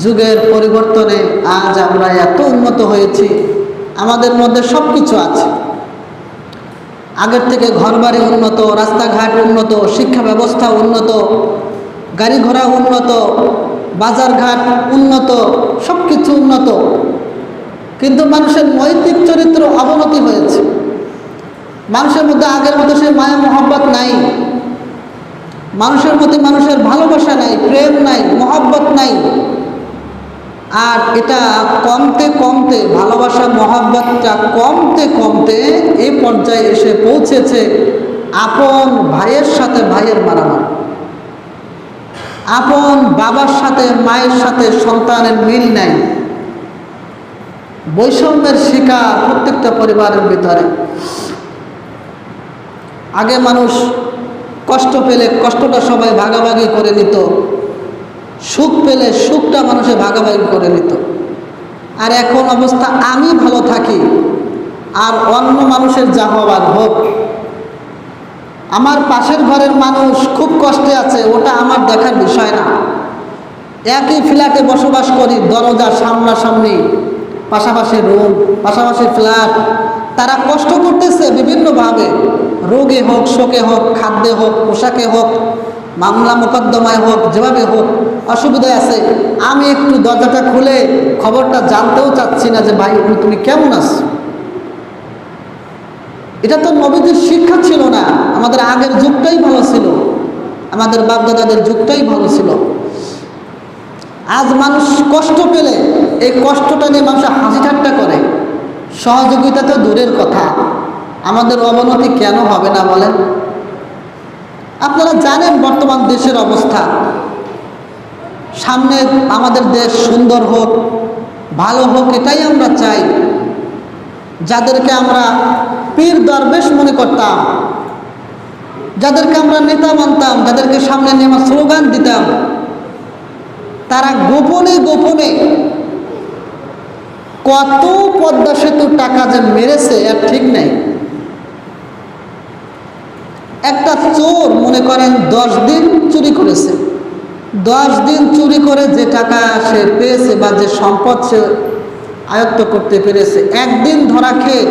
যুগের পরিবর্তনে আজ আমরা এত উন্নত হয়েছি, আমাদের মধ্যে সব কিছু আছে। আগের থেকে ঘরবাড়ি উন্নত, রাস্তাঘাট উন্নত শিক্ষা ব্যবস্থা উন্নত গাড়ি ঘোড়া উন্নত, বাজারঘাট উন্নত সব কিছু উন্নত। কিন্তু মানুষের নৈতিক চরিত্র অবনতি হয়েছে। মানুষের মধ্যে আগের মতো সেই মায়া মহব্বত নাই। মানুষের প্রতি মানুষের ভালোবাসা নাই, প্রেম নাই, মহব্বত নাই। আর এটা কমতে কমতে ভালোবাসা মহাব্বতটা কমতে কমতে এই পর্যায়ে এসে পৌঁছেছে আপন ভাইয়ের সাথে ভাইয়ের মারামারি। আপন বাবার সাথে মায়ের সাথে সন্তানের মিল নেই। বৈষম্যের শিকার প্রত্যেকটা পরিবারের ভিতরে। আগে মানুষ কষ্ট পেলে কষ্টটা সবাই ভাগাভাগি করে নিত। সুখ পেলে সুখটা মানুষে ভাগাভাগি করে নিত। আর এখন অবস্থা, আমি ভালো থাকি, আর অন্য মানুষের যা হওয়ার হোক। আমার পাশের ঘরের মানুষ খুব কষ্টে আছে, ওটা আমার দেখার বিষয় না। একই ফ্ল্যাটে বসবাস করি, দরজা সামনাসামনি, পাশাপাশি রুম, পাশাপাশি ফ্ল্যাট। তারা কষ্ট করতেছে বিভিন্নভাবে। রোগে হোক, শোকে হোক, খাদ্যে হোক, পোশাকে হোক। মামলা মোকদ্দমায় হোক, যেভাবে হোক, অসুবিধায় আছে। আমি একটু দরজাটা খুলে খবরটা জানতেও চাচ্ছি না যে, ভাই তুমি কেমন আছো? এটা তো নবীদের শিক্ষা ছিল না। আমাদের আগের যুগটাই ভালো ছিল। আমাদের বাপদাদাদের যুগটাই ভালো ছিল। আজ মানুষ কষ্ট পেলে, এই কষ্টটা নিয়ে মানুষ হাসি ঠাট্টা করে। সহযোগিতা তো দূরের কথা। আমাদের অবনতি কেন হবে না বলেন? আপনারা জানেন বর্তমান দেশের অবস্থা। সামনে আমাদের দেশ সুন্দর হোক, ভালো হোক, এটাই আমরা চাই। যাদেরকে আমরা পীর দরবেশ মনে করতাম, যাদেরকে আমরা নেতা মানতাম, যাদেরকে সামনে নিয়ে আমরা স্লোগান দিতাম, তারা গোপনে গোপনে কত পদ্মা সেতুর টাকা যে মেরেছে আর ঠিক নেই। একটা চোর, মনে করেন, দশ দিন চুরি করেছে। দশ দিন চুরি করে যে টাকা সে পেয়েছে বা যে সম্পদ সে আয়ত্ত করতে পেরেছে, একদিন ধরা খেয়ে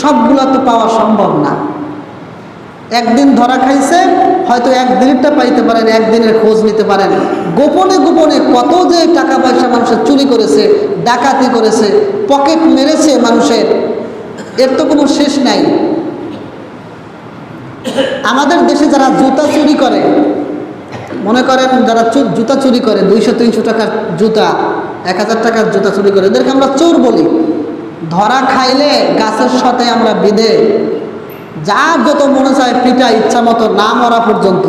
সবগুলো তো পাওয়া সম্ভব না। একদিন ধরা খাইছে, হয়তো একদিনেরটা পাইতে পারেন একদিনের খোঁজ নিতে পারেন। গোপনে গোপনে কত যে টাকা পয়সা মানুষের চুরি করেছে, ডাকাতি করেছে, পকেট মেরেছে মানুষের। এর তো কোনো শেষ নাই। আমাদের দেশে যারা জুতা চুরি করে, মনে করেন যারা জুতা চুরি করে, দুইশো, তিনশো টাকার জুতা, এক হাজার টাকার জুতা চুরি করে, এদেরকে আমরা চোর বলি। ধরা খাইলে গাছের সাথে আমরা বিধে, যার যত মনে চায় পিটা ইচ্ছা মতো না মরা পর্যন্ত।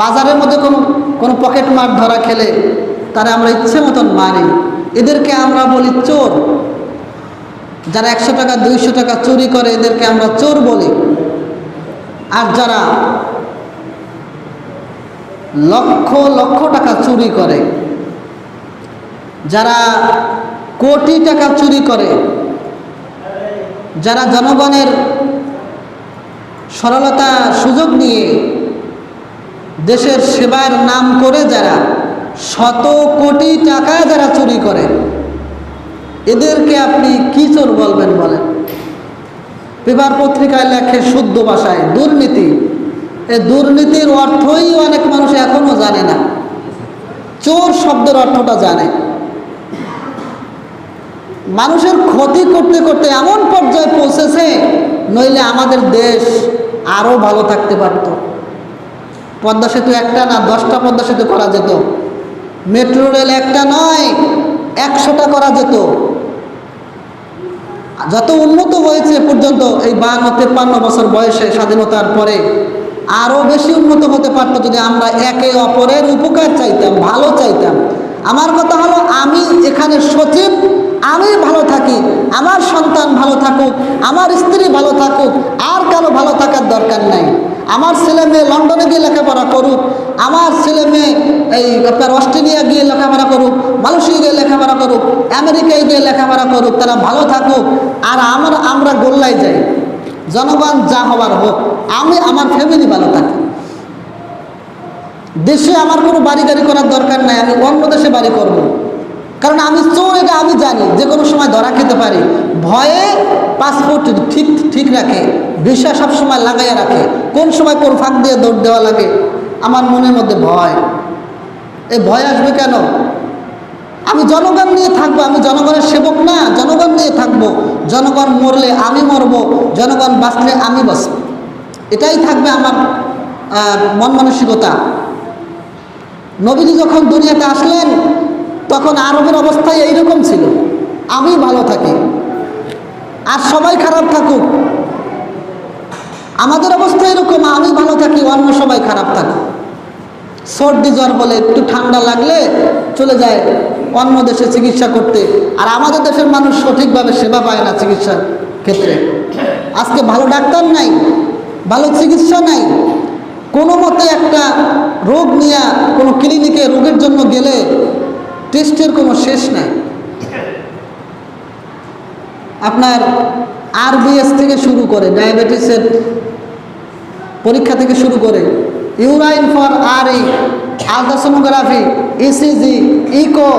বাজারের মধ্যে কোনো কোনো পকেট মার ধরা খেলে তারা আমরা ইচ্ছে মতন মারি। এদেরকে আমরা বলি চোর। যারা একশো টাকা, দুইশো টাকা চুরি করে, এদেরকে আমরা চোর বলি। আর যারা লক্ষ লক্ষ টাকা চুরি করে, যারা কোটি টাকা চুরি করে, যারা জনগণের সরলতা সুযোগ নিয়ে দেশের সেবার নাম করে যারা শত কোটি টাকা যারা চুরি করে, এদেরকে আপনি কি চোর বলবেন বলেন? পেপার পত্রিকায় লেখে শুদ্ধ ভাষায়, দুর্নীতি। এই দুর্নীতির অর্থই অনেক মানুষ এখনও জানে না। চোর শব্দের অর্থটা জানে। মানুষের ক্ষতি করতে করতে এমন পর্যায়ে পৌঁছেছে, নইলে আমাদের দেশ আরও ভালো থাকতে পারত। পদ্মা সেতু একটা না, দশটা পদ্মা সেতু করা যেত। মেট্রো রেল একটা নয়, একশোটা করা যেত। যত উন্নত হয়েছে পর্যন্ত এই বান্ন, তেপ্পান্ন বছর বয়সে স্বাধীনতার পরে আরও বেশি উন্নত হতে পারত যদি আমরা একে অপরের উপকার চাইতাম, ভালো চাইতাম। আমার কথা হলো, আমি এখানে সচিব, আমি ভালো থাকি, আমার সন্তান ভালো থাকুক, আমার স্ত্রী ভালো থাকুক, আর কারও ভালো থাকার দরকার নাই। আমার ছেলে মেয়ে লন্ডনে গিয়ে লেখাপড়া করুক, আমার ছেলে মেয়ে এই আপনার অস্ট্রেলিয়া গিয়ে লেখাপড়া করুক মালয়েশিয়া গিয়ে লেখাপড়া করুক, আমেরিকায় গিয়ে লেখাপড়া করুক, তারা ভালো থাকুক, আর আমার, আমরা গোল্লায় যাই। জনগণ যা হবার হোক, আমি, আমার ফ্যামিলি ভালো থাকি। দেশে আমার কোনো বাড়ি গাড়ি করার দরকার নাই, আমি অন্য দেশে বাড়ি করব। কারণ আমি চোর, এটা আমি জানি যে কোনো সময় ধরা খেতে পারি। ভয়ে পাসপোর্ট ঠিক ঠিক রাখে, ভিসা সব সময় লাগাইয়া রাখে। কোন সময় কোন ফাঁক দিয়ে দৌড় দেওয়া লাগে, আমার মনের মধ্যে ভয়। এই ভয় আসবে কেন? আমি জনগণ নিয়ে থাকব, আমি জনগণের সেবক না, জনগণ নিয়ে থাকব। জনগণ মরলে আমি মরব, জনগণ বাঁচলে আমি বাঁচব। এটাই থাকবে আমার মন মানসিকতা। নবীজি যখন দুনিয়াতে আসলেন, তখন আরবের অবস্থায় এইরকম ছিল। আমি ভালো থাকি। আর সবাই খারাপ থাকুক। আমাদের অবস্থা এরকম, আমি ভালো থাকি, অন্য সবাই খারাপ থাকুক। সর্দি জ্বর হলে একটু ঠান্ডা লাগলে চলে যায় অন্য দেশে চিকিৎসা করতে। আর আমাদের দেশের মানুষ সঠিকভাবে সেবা পায় না চিকিৎসার ক্ষেত্রে। আজকে ভালো ডাক্তার নাই, ভালো চিকিৎসা নাই। কোনো মতে একটা রোগ নিয়ে কোনো ক্লিনিকে রোগের জন্য গেলে টেস্টের কোনো শেষ নাই। আপনার আরবিএস থেকে শুরু করে ডায়াবেটিসের পরীক্ষা থেকে শুরু করে urine for R E ultrasonography ECG echo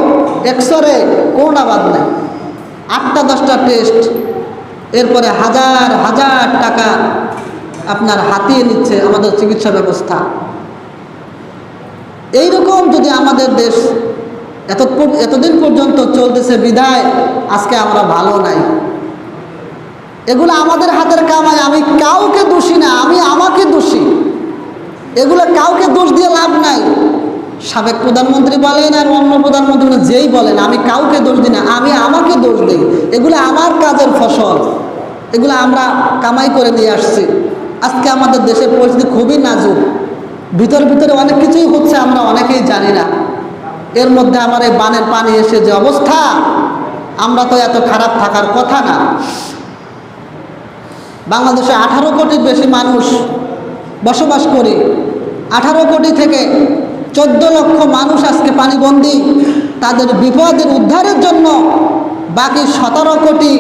x-ray কোনটা বাদ নেই। আটটা দশটা টেস্ট, এরপরে হাজার হাজার টাকা আপনার হাতিয়ে নিচ্ছে আমাদের চিকিৎসা ব্যবস্থা। এইরকম যদি আমাদের দেশ এত এতদিন পর্যন্ত চলতেছে বিদায়, আজকে আমরা ভালো নাই। এগুলো আমাদের হাতের কামাই, আমি কাউকে দোষী না, আমি আমাকে দোষী। এগুলো কাউকে দোষ দিয়ে লাভ নাই। সাবেক প্রধানমন্ত্রী বলেন আর অন্য প্রধানমন্ত্রী যেই বলেন, আমি কাউকে দোষ দিই না, আমি আমাকে দোষ দিই। এগুলো আমার কাজের ফসল। এগুলো আমরা কামাই করে নিয়ে আসছি। আজকে আমাদের দেশের পরিস্থিতি খুবই নাজুক। ভিতর ভিতরে অনেক কিছুই হচ্ছে, আমরা অনেকেই জানি না। এর মধ্যে আমার এই বানের পানি এসে যে অবস্থা, আমরা তো এত খারাপ থাকার কথা না। বাংলাদেশে আঠারো কোটির বেশি মানুষ বসবাস করি, আঠারো কোটি থেকে চোদ্দ লক্ষ মানুষ আজকে পানিবন্দী। তাদের বিপদের উদ্ধারের জন্য বাকি সতেরো কোটি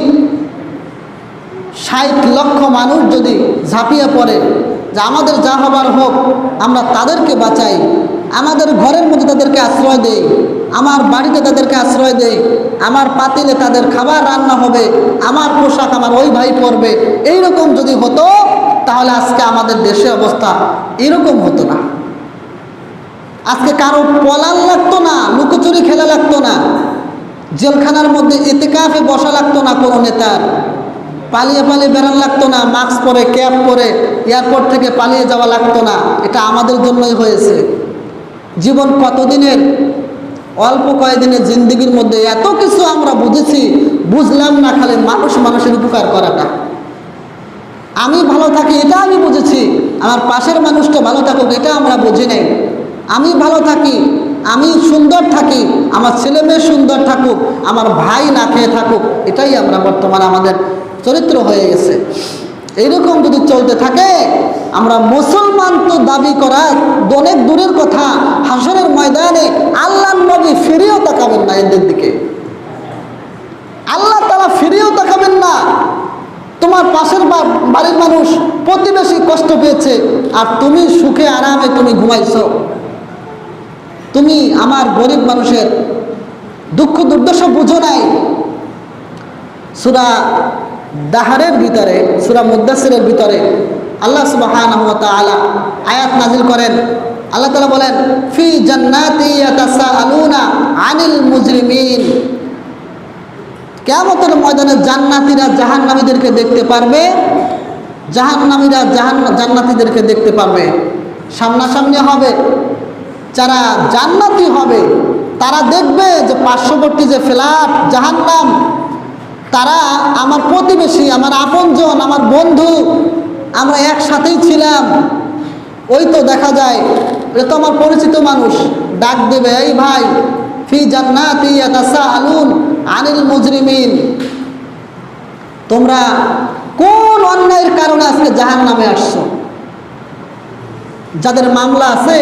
ষাট লক্ষ মানুষ যদি ঝাঁপিয়ে পড়ে, যে আমাদের যা হবার হোক, আমরা তাদেরকে বাঁচাই। আমাদের ঘরের মধ্যে তাদেরকে আশ্রয় দেই আমার বাড়িতে তাদেরকে আশ্রয় দেই আমার পাতিলে তাদের খাবার রান্না হবে। আমার পোশাক আমার ওই ভাই পরবে। এইরকম যদি হতো, তাহলে আজকে আমাদের দেশের অবস্থা এরকম হতো না। আজকে কারও পলান লাগতো না, লুকোচুরি খেলা লাগতো না। জেলখানার মধ্যে এতেকাফে বসা লাগতো না কোনো নেতার। পালিয়ে পালিয়ে বেড়ান লাগতো না, মাস্ক পরে, ক্যাপ পরে, এয়ারপোর্ট থেকে পালিয়ে যাওয়া লাগতো না। এটা আমাদের জন্যই হয়েছে। জীবন কতদিনের? অল্প কয়েকদিনের জিন্দগির মধ্যে এত কিছু আমরা বুঝেছি, বুঝলাম না, খালি মানুষ মানুষের উপকার করাটা। আমি ভালো থাকি, এটা আমি বুঝেছি। আমার পাশের মানুষটা ভালো থাকুক, এটা আমরা বুঝি নাই। আমি ভালো থাকি, আমি সুন্দর থাকি, আমার ছেলে মেয়ে সুন্দর থাকুক, আমার ভাই না খেয়ে থাকুক, এটাই আমরা বর্তমানে আমাদের চরিত্র হয়ে গেছে। এইরকম যদি চলতে থাকে, আমরা মুসলমান তো দাবি করার অনেক দূরের কথা। হাসনের ময়দানে আল্লাহ নবী ফিরেও তাকাবেন না এদের দিকে। আল্লাহ তারা ফিরেও তাকাবেন না। তোমার পাশের বাড়ির মানুষ প্রতিবেশী কষ্ট পেয়েছে, আর তুমি সুখে আরামে তুমি ঘুমাইছ। তুমি আমার গরিব মানুষের দুঃখ দুর্দশা বুঝো নাই। সুরা দাহারের ভিতরে, সুরা মুদাসিরের ভিতরে আল্লাহ সুবাহান আলা আয়াত নাজিল করেন। আল্লাহ তালা বলেন, ফি জান্নাতি আলুনা আনিল মুজরিমিন। কেমতের ময়দানে জান্নাতিরা জাহান্নামীদেরকে দেখতে পারবে, জাহান্নামীরা জাহান জান্নাতিদেরকে দেখতে পারবে। সামনাসামনি হবে, যারা জান্নাতি হবে, তারা দেখবে যে পার্শ্ববর্তী যে ফ্ল্যাট, জাহান্নাম তারা আমার প্রতিবেশী আমার আপনজন আমার বন্ধু আমরা একসাথেই ছিলাম। ওই তো দেখা যায় এটা তো আমার পরিচিত মানুষ। ডাক দেবে এই ভাই ফি জান্নাতি আলুন আনিল মুজরিমিন। তোমরা কোন অন্যায়ের কারণে আজকে জাহান নামে আসছো? যাদের মামলা আছে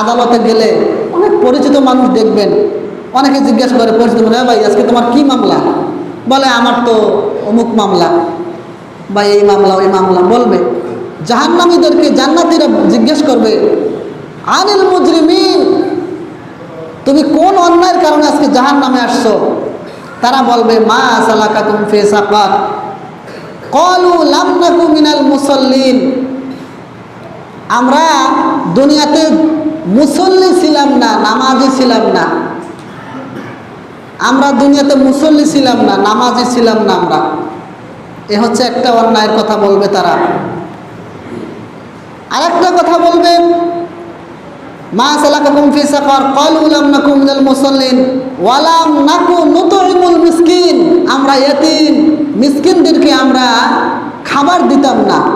আদালতে গেলে অনেক পরিচিত মানুষ দেখবেন। অনেকে জিজ্ঞেস করে পরিচিত মানুষ, ভাই আজকে তোমার কি মামলা? বলে, আমার তো অমুক মামলা বা এই মামলা, ওই মামলা। বলবে, জাহান্নামীদেরকে জান্নাতিরা জিজ্ঞেস করবে, আনিল মুজরিমিন, তুমি কোন অন্যায়ের কারণে আজকে জাহান নামে আসছো? তারা বলবে, মা সালাকা তুমি ফে সাকার কলু লামনাকু মিনাল মুসল্লিন। আমরা দুনিয়াতে মুসল্লি ছিলাম না, নামাজি ছিলাম না। আমরা দুনিয়াতে মুসল্লি ছিলাম না, নামাজি ছিলাম না আমরা। এ হচ্ছে একটা অন্যায়ের কথা বলবে তারা। আরেকটা কথা বলবে আমরা আমরা খাবার দিতাম না।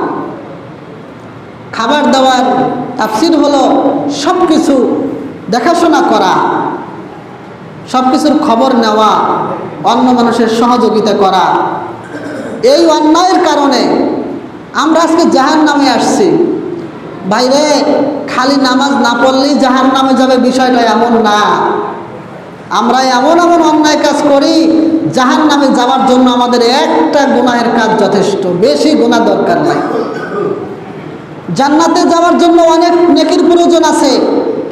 খাবার দেওয়ার তাফসির হলো সব কিছু দেখাশোনা করা। সব কিছুর খবর নেওয়া, অন্য মানুষের সহযোগিতা করা। এই অন্যায়ের কারণে আমরা আজকে জাহান নামে আসছি বাইরে খালি নামাজ না পড়লেই জাহান নামে যাবে বিষয়টা এমন না। আমরা এমন এমন অন্যায় কাজ করি জাহান নামে যাওয়ার জন্য আমাদের একটা গুনাহের কাজ যথেষ্ট, বেশি গুণা দরকার নাই। জান্নাতে যাওয়ার জন্য অনেক নেকির প্রয়োজন আছে।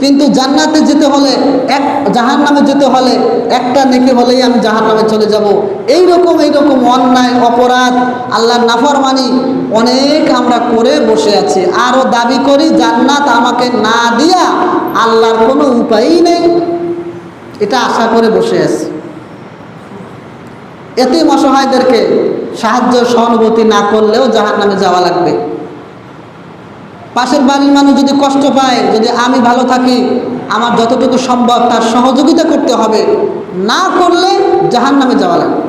কিন্তু জান্নাতে যেতে হলে এক জাহান নামে যেতে হলে একটা নেকে হলেই আমি জাহান নামে চলে যাব। এই রকম এই রকম অন্যায়, অপরাধ, আল্লাহর নাফরমানি অনেক আমরা করে বসে আছি। আরও দাবি করি, জান্নাত আমাকে না দিয়া আল্লাহর কোনো উপায়ই নেই। এটা আশা করে বসে আছি। এতে অসহায়দেরকে সাহায্য, সহানুভূতি না করলেও জাহান নামে যাওয়া লাগবে। পাশের বাড়ির মানুষ যদি কষ্ট পায়, যদি আমি ভালো থাকি, আমার যতটুকু সম্ভব তার সহযোগিতা করতে হবে। না করলে জাহান নামে যাওয়া লাগবে।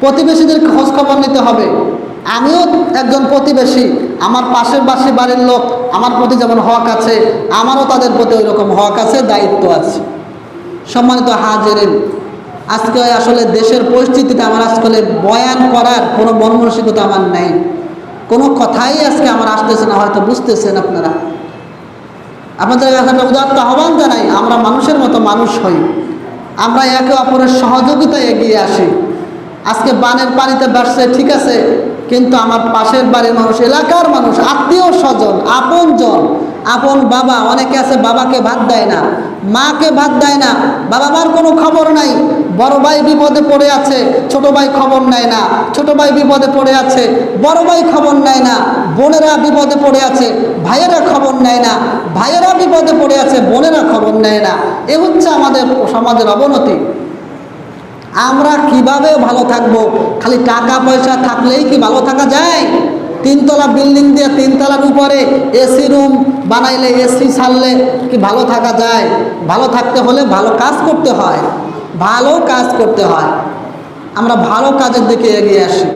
প্রতিবেশীদের খোঁজ খবর নিতে হবে। আমিও একজন প্রতিবেশী। আমার পাশের বাসী বাড়ির লোক আমার প্রতি যেমন হক আছে, আমারও তাদের প্রতি ওই রকম হক আছে, দায়িত্ব আছে। সম্মানিত হাজেরেন, আজকে আসলে দেশের পরিস্থিতিতে আমার আজকে বয়ান করার কোনো মনমানসিকতা আমার নেই। কোনো কথাই আজকে আমার আসতেছে না, হয়তো বুঝতেছেন আপনারা। আপনাদের কাছে একটা উদাত্ত আহ্বান জানাই, আমরা মানুষের মতো মানুষ হই। আমরা একে অপরের সহযোগিতায় এগিয়ে আসি। আজকে বানের পানিতে বাড়ছে, ঠিক আছে, কিন্তু আমার পাশের বাড়ির মানুষ, এলাকার মানুষ, আত্মীয় স্বজন, আপনজন আপন বাবা, অনেকে আছে বাবাকে ভাত দেয় না, মাকে ভাত দেয় না, বাবা মার কোনো খবর নাই। বড় ভাই বিপদে পড়ে আছে, ছোট ভাই খবর নেয় না, ছোট ভাই বিপদে পড়ে আছে, বড় ভাই খবর নেয় না, বোনেরা বিপদে পড়ে আছে, ভাইয়েরা খবর নেয় না, ভাইয়েরা বিপদে পড়ে আছে, বোনেরা খবর নেয় না। এ হচ্ছে আমাদের সমাজের অবনতি। আমরা কীভাবে ভালো থাকব? খালি টাকা পয়সা থাকলেই কি ভালো থাকা যায়? তিনতলা বিল্ডিং দিয়ে তিনতলার উপরে এসি রুম বানাইলে এসি ছাড়লে কি ভালো থাকা যায়? ভালো থাকতে হলে ভালো কাজ করতে হয়। ভালো কাজ করতে হয়। আমরা ভালো কাজের দিকে এগিয়ে আসি।